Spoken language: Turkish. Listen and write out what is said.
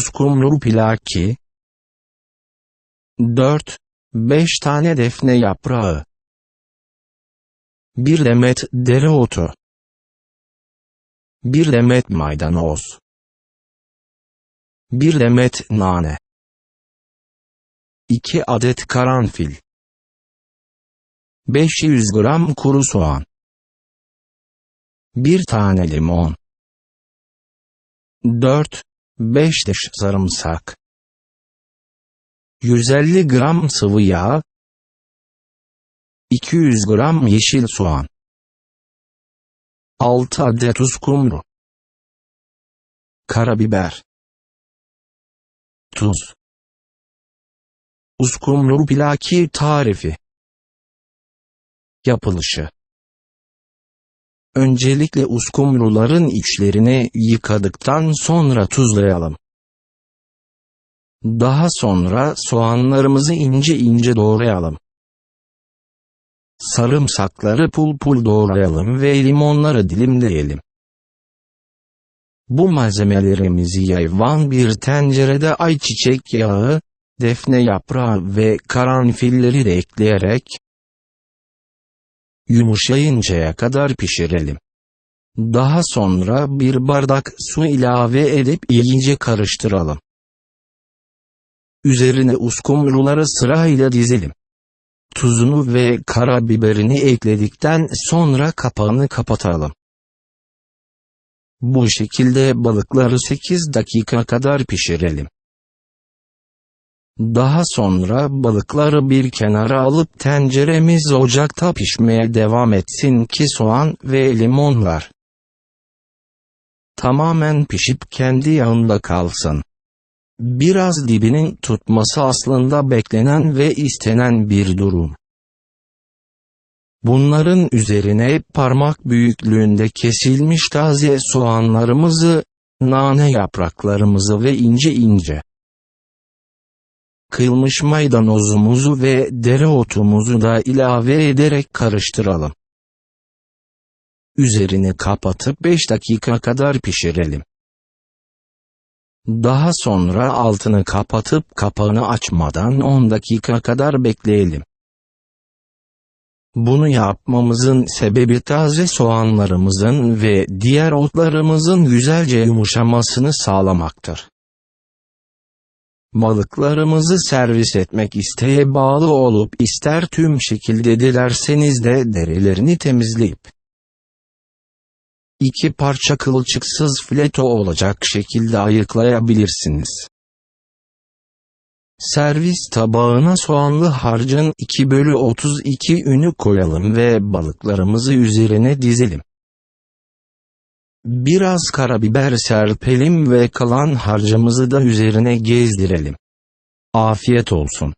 uskumru pilaki 4. 5 tane defne yaprağı. 1 demet dereotu. 1 demet maydanoz. 1 demet nane. 2 adet karanfil. 500 gram kuru soğan. 1 tane limon. 4 5 diş sarımsak 150 gram sıvı yağ. 200 gram yeşil soğan. 6 adet uskumru Karabiber. Tuz. Uskumru pilaki tarifi. Yapılışı Öncelikle uskumruların içlerini yıkadıktan sonra tuzlayalım. Daha sonra soğanlarımızı ince ince doğrayalım. Sarımsakları pul pul doğrayalım ve limonları dilimleyelim. Bu malzemelerimizi yayvan bir tencerede ayçiçek yağı, defne yaprağı ve karanfilleri de ekleyerek yumuşayıncaya kadar pişirelim. Daha sonra bir bardak su ilave edip iyice karıştıralım. Üzerine uskumruları sırayla dizelim. Tuzunu ve karabiberini ekledikten sonra kapağını kapatalım. Bu şekilde balıkları 8 dakika kadar pişirelim. Daha sonra balıkları bir kenara alıp tenceremiz ocakta pişmeye devam etsin ki soğan ve limonlar tamamen pişip kendi yağında kalsın. Biraz dibinin tutması aslında beklenen ve istenen bir durum. Bunların üzerine parmak büyüklüğünde kesilmiş taze soğanlarımızı, nane yapraklarımızı ve ince ince kıyılmış maydanozumuzu ve dereotumuzu da ilave ederek karıştıralım. Üzerini kapatıp 5 dakika kadar pişirelim. Daha sonra altını kapatıp kapağını açmadan 10 dakika kadar bekleyelim. Bunu yapmamızın sebebi taze soğanlarımızın ve diğer otlarımızın güzelce yumuşamasını sağlamaktır. Balıklarımızı servis etmek isteğe bağlı olup ister tüm şekilde dilerseniz de derilerini temizleyip iki parça kılçıksız fleto olacak şekilde ayıklayabilirsiniz. Servis tabağına soğanlı harcın 2 bölü 32 ünü koyalım ve balıklarımızı üzerine dizelim. Biraz karabiber serpelim ve kalan harcımızı da üzerine gezdirelim. Afiyet olsun.